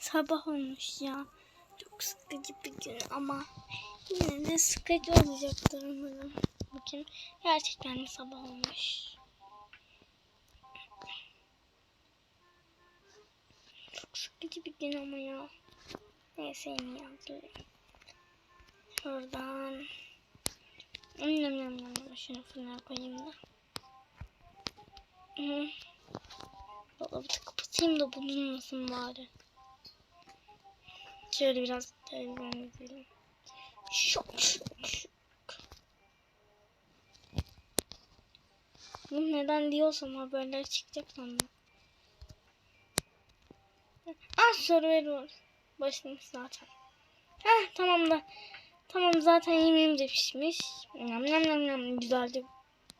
Sabah olmuş ya. Çok sıkıcı bir gün ama yine de sıkıcı olacaktır umarım. Bugün gerçekten de sabah olmuş. Çok sıkıcı bir gün ama ya. Neyse yeni yazıyorum. Şuradan. Nam nam. Şunu fırına koyayım da. Dolabı da da bulunmasın bari. Şöyle biraz televizyon izleyelim. Şok şok şok. Bu neden diyorsam haberler çıkacak sandım. Ah soru veriyor. Başlamış zaten. Heh tamam da. Tamam zaten yemeğim de pişmiş. Nam nam nam nam. Güzel de,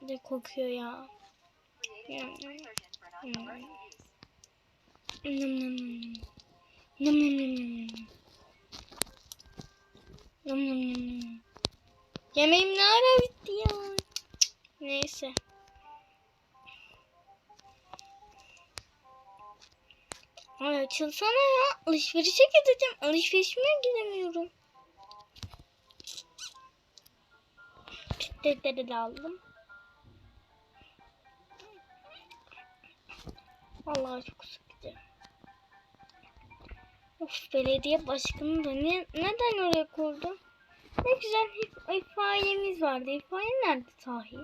de kokuyor ya. Nam nam. Hmm. Nam nam nam. Nam nam nam nam. Nam nam nam nam. Yemeğim ne ara bitti ya. Neyse. Ay açılsana ya. Alışverişe gideceğim. Alışverişime gidemiyorum. Bisikletleri de aldım. Vallahi çok sıkıcı. Of belediye başkanı da ne, neden oraya kurdu? Ne güzel if- ifademiz vardı. İfade nerede sahi?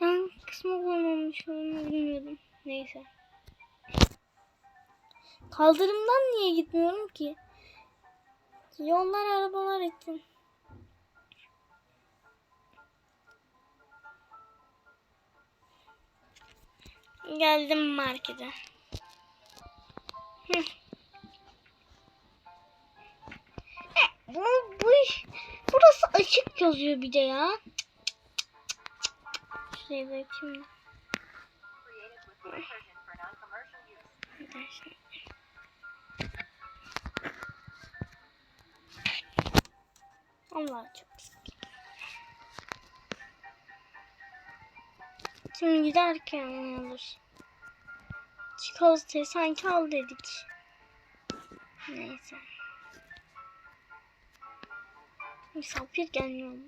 Yan kısmı koymamış onu bilmiyordum. Neyse. Kaldırımdan niye gitmiyorum ki? Yollar arabalar için. Geldim markete. Hı. Bu, bu, burası açık yazıyor bir de ya. Şuraya bakayım. Allah çok sıkı. Şimdi giderken olur? Çikolatayı sanki al dedik. Neyse. Misafir gelmiyor. mu?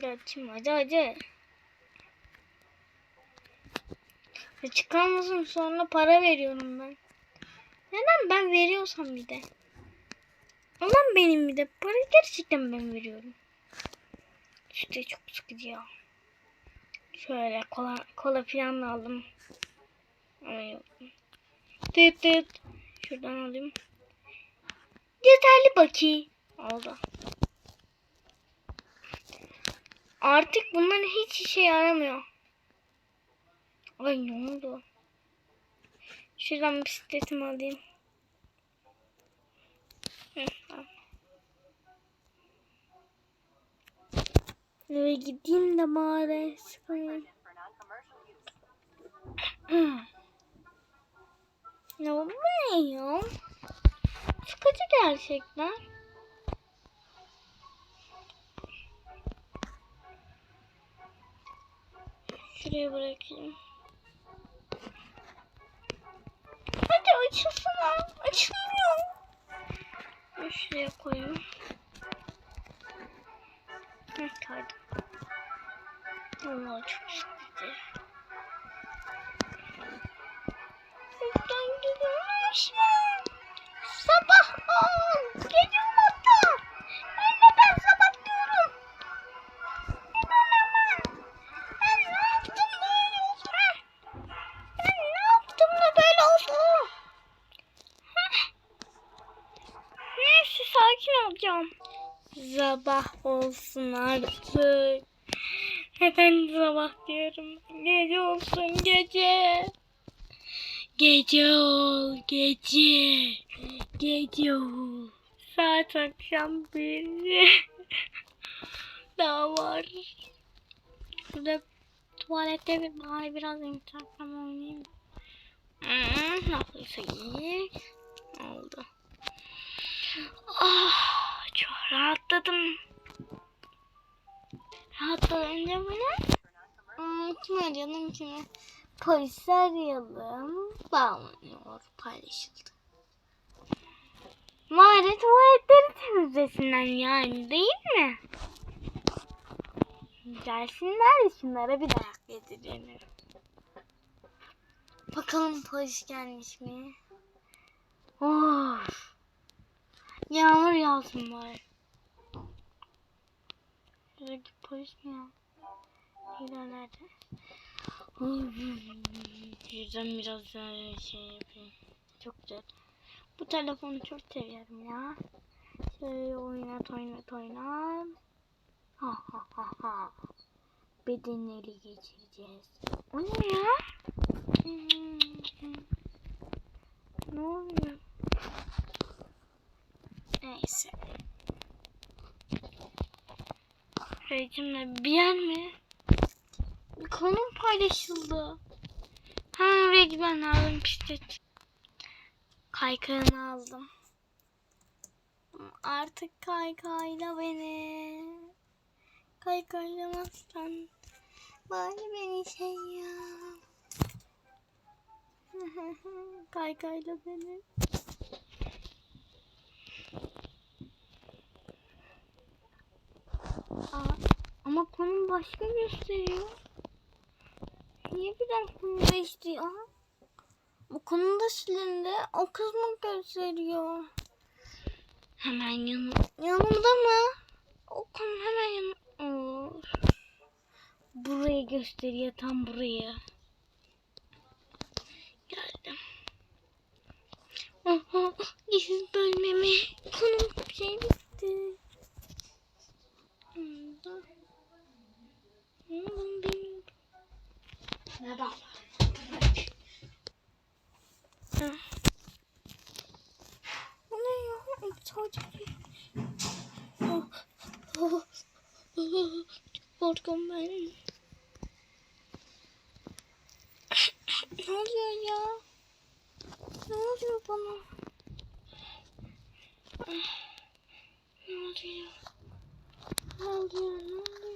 Geçim hadi hadi. Ya çıkarmasın sonra para veriyorum ben. Neden ben veriyorsam bir de. Ulan benim bir de para gerçekten ben veriyorum. İşte çok sıkıcı ya. Şöyle kola, kola falan aldım. Ama yok. Tıt tıt. Şuradan alayım. Yeterli baki. Oldu. Artık bunların hiç işe yaramıyor. Ay ne oldu? Şuradan bisikletimi alayım. Eve gideyim de bari sıkayım. ya bu ne ya? Sıkıcı gerçekten. Şuraya bırakayım. Hadi açılsana. Açılmıyor. Şuraya koyayım. Kaydı. Allah çok sıkıcı. Gidiyormuş. Sabah ol. Gece oldu. Ben neden sabah diyorum? Hemen? Ben ne yaptım böyle oldu? Ben ne yaptım da böyle oldu? Neyse sakin olacağım. Sabah olsun artık. Neden sabah diyorum? Gece olsun gece. Gece ol gece. Gece ol. Saat akşam bir. Daha var. Şurada tuvalette bir bari biraz Instagram oynayayım. Hmm, nasılsa iyi. Oldu. Ah, çok rahatladım. Ne? Hmm, kim arayalım kimi? Polisi arayalım. Bağlanıyor. Paylaşıldı. Bari tuvaletleri temizlesinler yani değil mi? Gelsinler şunlara bir dayak yedirelim. Bakalım polis gelmiş mi? Of. Yağmur yağsın bari. Şuradaki polis mi ya? Hilal nerede? Yüzden biraz daha şey yapayım. Çok güzel. Bu telefonu çok seviyorum ya. Şöyle oynat oynat oynat. Ha ha ha ha. Bedenleri geçireceğiz. O ne ya? Ne oluyor? Neyse. Rejimle bir yer mi? Bir konum paylaşıldı. Hemen oraya gitmem lazım bisiklet. Kaykağını aldım. Artık kaykayla beni. Kaykaylamazsan bari beni şey ya. Kaykayla beni. Aa, ama konum başka gösteriyor. Niye birden konu değişti? Aha. Bu konu da silindi. O kız mı gösteriyor? Hemen yanım, yanımda mı? O konu hemen yanım. Of. Burayı gösteriyor tam burayı. Geldim. Oha, gizli bölmemi. Konum şey bitti. Bunda. Bilmiyorum. Neden? Bu ne ya? Sadece korktum ben. ne oluyor ya? Ne oluyor bana? Ne oluyor? Ne oluyor? Ne oluyor?